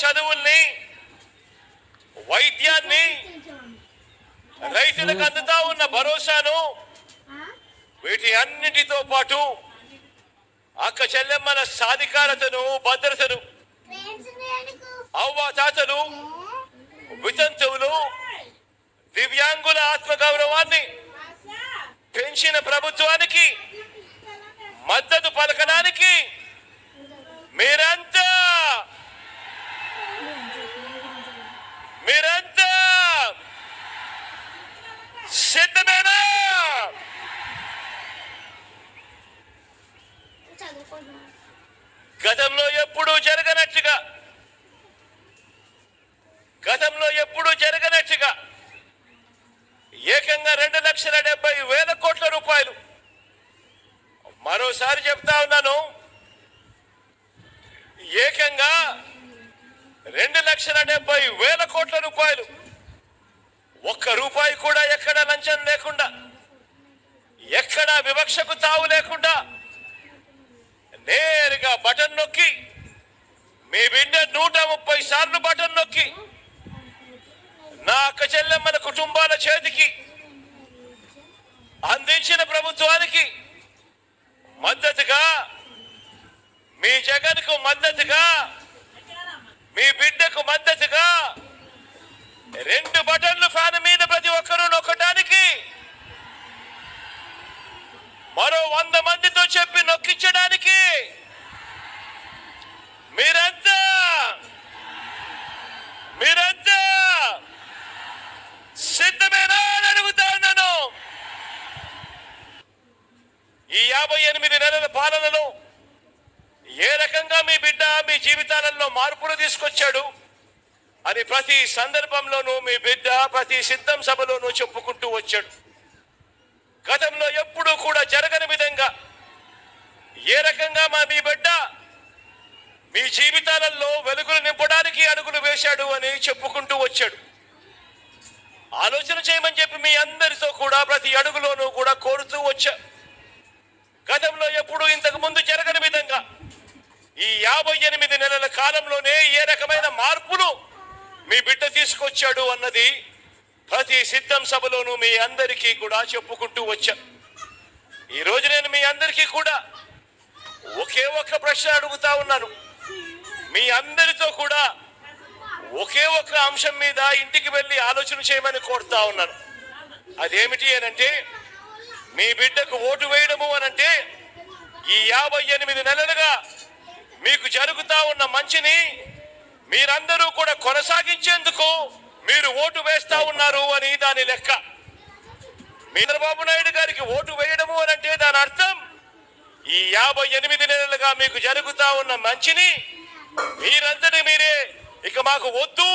చదువుల్ని వైద్యాన్ని రైతులకు అందుతా ఉన్న భరోసాను వీటి అన్నిటితో పాటు అక్క చెల్లెమ్మల సాధికారతను భద్రతను అవ్వ తాతలు వితంతువులు దివ్యాంగుల ఆత్మగౌరవాన్ని పెంచిన ప్రభుత్వానికి మద్దతు పలకడానికి మీరంతా మీరంతా సిద్ధమేనా గతంలో ఎప్పుడూ జరగనట్టుగా. గతంలో ఎప్పుడూ జరగనట్టుగా. ఏకంగా రెండు లక్షల డెబ్బై వేల కోట్ల రూపాయలు. మరోసారి చెప్తా ఉన్నాను. ఏకంగా రెండు లక్షల డెబ్బై వేల కోట్ల రూపాయలు. ఒక్క రూపాయి కూడా ఎక్కడ లంచం లేకుండా ఎక్కడ వివక్షకు తావు లేకుండా నేరుగా బటన్ నొక్కి మీ బిడ్డ నూట ముప్పై సార్లు బటన్ నొక్కి నా అక్క చెల్లెమ్మల కుటుంబాల చేతికి అందించిన ప్రభుత్వానికి మద్దతుగా మీ జగన్కు మద్దతుగా మీ బిడ్డకు మద్దతుగా రెండు బటన్లు ఫ్యాన్ మీద ప్రతి ఒక్కరూ నొక్కడానికి మరో వంద మందితో చెప్పి నొక్కించడానికి. మీరంతా మీరంతా సిద్ధమేనా అని అడుగుతా ఉన్నాను. ఈ యాభై ఎనిమిది నెలల పాలనలో ఏ రకంగా మీ బిడ్డ మీ జీవితాలలో మార్పులు తీసుకొచ్చాడు అని ప్రతి సందర్భంలోనూ మీ బిడ్డ ప్రతి సిద్ధం సభలోనూ చెప్పుకుంటూ వచ్చాడు. గతంలో ఎప్పుడూ కూడా జరగని విధంగా ఏ రకంగా మా మీ బిడ్డ మీ జీవితాలలో వెలుగులు నింపడానికి అడుగులు వేశాడు అని చెప్పుకుంటూ వచ్చాడు. ఆలోచన చేయమని చెప్పి మీ అందరితో కూడా ప్రతి అడుగులోనూ కూడా కోరుతూ వచ్చా. గతంలో ఎప్పుడు ఇంతకు ముందు జరగని విధంగా ఈ యాభై ఎనిమిది నెలల కాలంలోనే ఏ రకమైన మార్పులు మీ బిడ్డ తీసుకొచ్చాడు అన్నది ప్రతి సిద్ధం సభలోనూ మీ అందరికీ కూడా చెప్పుకుంటూ వచ్చా. ఈరోజు నేను మీ అందరికీ కూడా ఒకే ఒక్క ప్రశ్న అడుగుతా ఉన్నాను. మీ అందరితో కూడా ఒకే ఒక అంశం మీద ఇంటికి వెళ్ళి ఆలోచన చేయమని కోరుతా ఉన్నాను. అదేమిటి అనంటే మీ బిడ్డకు ఓటు వేయడము అనంటే ఈ యాభై ఎనిమిది నెలలుగా మీకు జరుగుతా ఉన్న మంచిని మీరందరూ కూడా కొనసాగించేందుకు మీరు ఓటు వేస్తా ఉన్నారు అని దాని లెక్క. చంద్రబాబు నాయుడు గారికి ఓటు వేయడము అని అంటే దాని అర్థం ఈ యాభై ఎనిమిది నెలలుగా మీకు జరుగుతా ఉన్న మంచిని మీరంతటి మీరే ఇక మాకు వద్దు